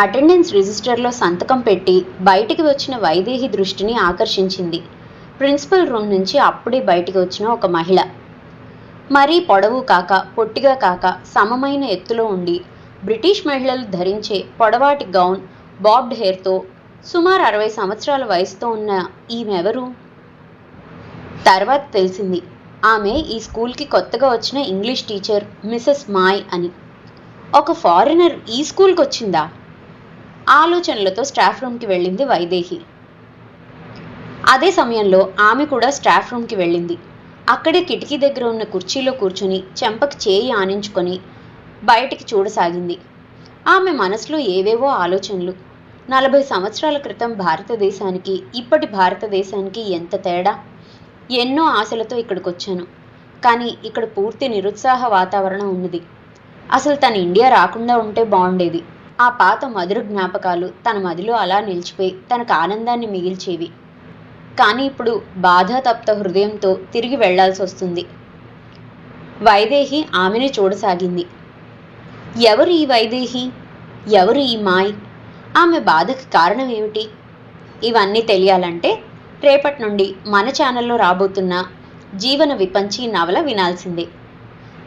Attendance రిజిస్టర్లో సంతకం పెట్టి బయటికి వచ్చిన వైదేహి దృష్టిని ఆకర్షించింది. ప్రిన్సిపల్ రూమ్ నుంచి అప్పుడే బయటికి వచ్చిన ఒక మహిళ. మరీ పొడవు కాక పొట్టిగా కాక సమమైన ఎత్తులో ఉండి బ్రిటిష్ మహిళలు ధరించే పొడవాటి గౌన్ బాబ్డ్ హెయిర్తో సుమారు అరవై సంవత్సరాల వయసుతో ఉన్న ఈమెవరు తర్వాత తెలిసింది. ఆమె ఈ స్కూల్కి కొత్తగా వచ్చిన ఇంగ్లీష్ టీచర్ మిసెస్ మాయ్ అని. ఒక ఫారినర్ ఈ స్కూల్కి వచ్చిందా? ఆలోచనలతో స్టాఫ్ రూమ్కి వెళ్ళింది వైదేహి. అదే సమయంలో ఆమె కూడా స్టాఫ్ రూమ్కి వెళ్ళింది. అక్కడే కిటికీ దగ్గర ఉన్న కుర్చీలో కూర్చుని చెంపకి చేయి ఆనించుకొని బయటికి చూడసాగింది. ఆమె మనసులో ఏవేవో ఆలోచనలు. నలభై సంవత్సరాల క్రితం భారతదేశానికి ఇప్పటి భారతదేశానికి ఎంత తేడా? ఎన్నో ఆశలతో ఇక్కడికి వచ్చాను కానీ ఇక్కడ పూర్తి నిరుత్సాహ వాతావరణం ఉన్నది. అసలు తను ఇండియా రాకుండా ఉంటే బాగుండేది. ఆ పాత మధుర జ్ఞాపకాలు తన మదిలో అలా నిలిచిపోయి తనకు ఆనందాన్ని మిగిల్చేవి. కానీ ఇప్పుడు బాధాతప్త హృదయంతో తిరిగి వెళ్ళాల్సి వస్తుంది. వైదేహి ఆమెని చూడసాగింది. ఎవరు ఈ వైదేహి? ఎవరు ఈ మాయ్? ఆమె బాధకు కారణం ఏమిటి? ఇవన్నీ తెలియాలంటే రేపటి నుండి మన ఛానల్లో రాబోతున్న జీవన విపంచి నవల వినాల్సిందే.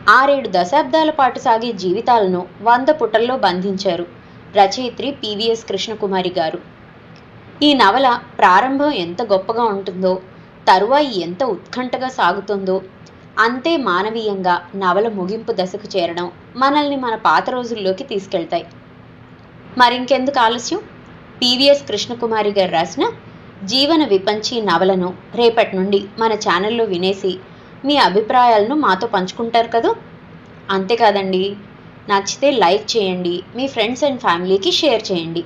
ఆరేడు దశాబ్దాల పాటు సాగే జీవితాలను వంద పుటల్లో బంధించారు. రచయిత్రి పివిఎస్ కృష్ణకుమారి గారు. ఈ నవల ప్రారంభం ఎంత గొప్పగా ఉంటుందో తరువాయి ఎంత ఉత్కంఠగా సాగుతుందో అంతే మానవీయంగా నవల ముగింపు దశకు చేరడం మనల్ని మన పాత రోజుల్లోకి తీసుకెళ్తాయి. మరింకెందుకు ఆలస్యం? పివిఎస్ కృష్ణకుమారి గారు రాసిన జీవన విపంచి నవలను రేపటి నుండి మన ఛానల్లో వినేసి మీ అభిప్రాయాలను మాతో పంచుకుంటారు కదా? అంతేకాదండి నచ్చితే లైక్ చేయండి మీ ఫ్రెండ్స్ అండ్ ఫ్యామిలీకి షేర్ చేయండి.